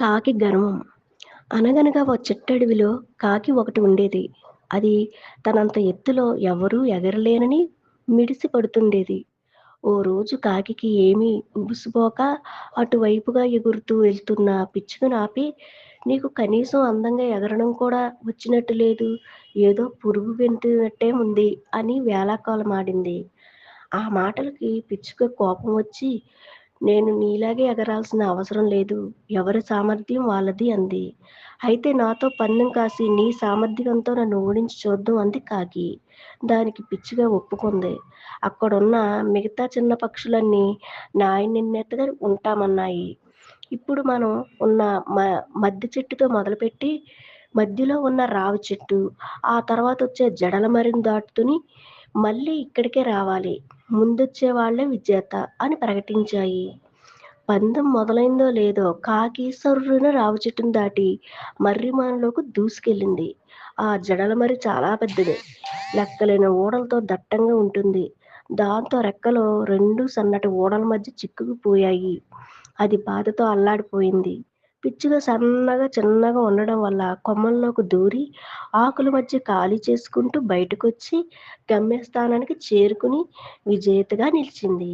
కాకి గర్వం. అనగనగా ఓ చిట్టడవిలో కాకి ఒకటి ఉండేది. అది తనంత ఎత్తులో ఎవరూ ఎగరలేనని మిడిసి పడుతుండేది. ఓ రోజు కాకి ఏమీ ఉబుసుపోక అటువైపుగా ఎగురుతూ వెళ్తున్న పిచ్చుకను ఆపి నీకు కనీసం అందంగా ఎగరడం కూడా వచ్చినట్టు లేదు. ఏదో పురుగు వెంటునట్టే ఉంది అని వేళాకోళమాడింది. ఆ మాటలకి పిచ్చుక కోపం వచ్చి నేను నీలాగే ఎగరాల్సిన అవసరం లేదు. ఎవరి సామర్థ్యం వాళ్ళది అంది. అయితే నాతో పందెం కాసి నీ సామర్థ్యంతో నన్ను ఓడించి చూద్దాం అంది కాకి. దానికి పిచ్చిగా ఒప్పుకుంది. అక్కడున్న మిగతా చిన్న పక్షులన్నీ నాయ ఉంటామన్నాయి. ఇప్పుడు మనం ఉన్న మ మద్ది చెట్టుతో మొదలుపెట్టి మధ్యలో ఉన్న రావి చెట్టు ఆ తర్వాత వచ్చే జడల మరిని దాటుతుని మళ్ళీ ఇక్కడికే రావాలి. ముందొచ్చే వాళ్ళే విజేత అని ప్రకటించాయి. పందెం మొదలైందో లేదో కాకి సర్రున రావు చెట్టును దాటి మర్రిమానలోకి దూసుకెళ్ళింది. ఆ జడల మరి చాలా పెద్దది. లెక్కలేని ఓడలతో దట్టంగా ఉంటుంది. దాంతో రెక్కలో రెండు సన్నటి ఓడల మధ్య చిక్కుకుపోయాయి. అది బాధతో అల్లాడిపోయింది. పిచ్చుగా సన్నగా చిన్నగా ఉండడం వల్ల కొమ్మల్లోకి దూరి ఆకుల మధ్య ఖాళీ చేసుకుంటూ బయటకొచ్చి గమ్యస్థానానికి చేరుకుని విజేతగా నిలిచింది.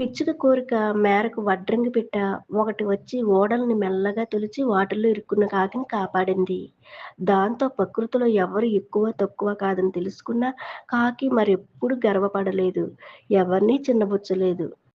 పిచ్చుక కోరిక మేరకు వడ్రంగి పిట్ట ఒకటి వచ్చి ఓడల్ని మెల్లగా తొలిచి వాటిల్లో ఇరుక్కున్న కాకిని కాపాడింది. దాంతో ప్రకృతిలో ఎవరు ఎక్కువ తక్కువ కాదని తెలుసుకున్న కాకి మరెప్పుడు గర్వపడలేదు. ఎవరిని చిన్నబుచ్చలేదు.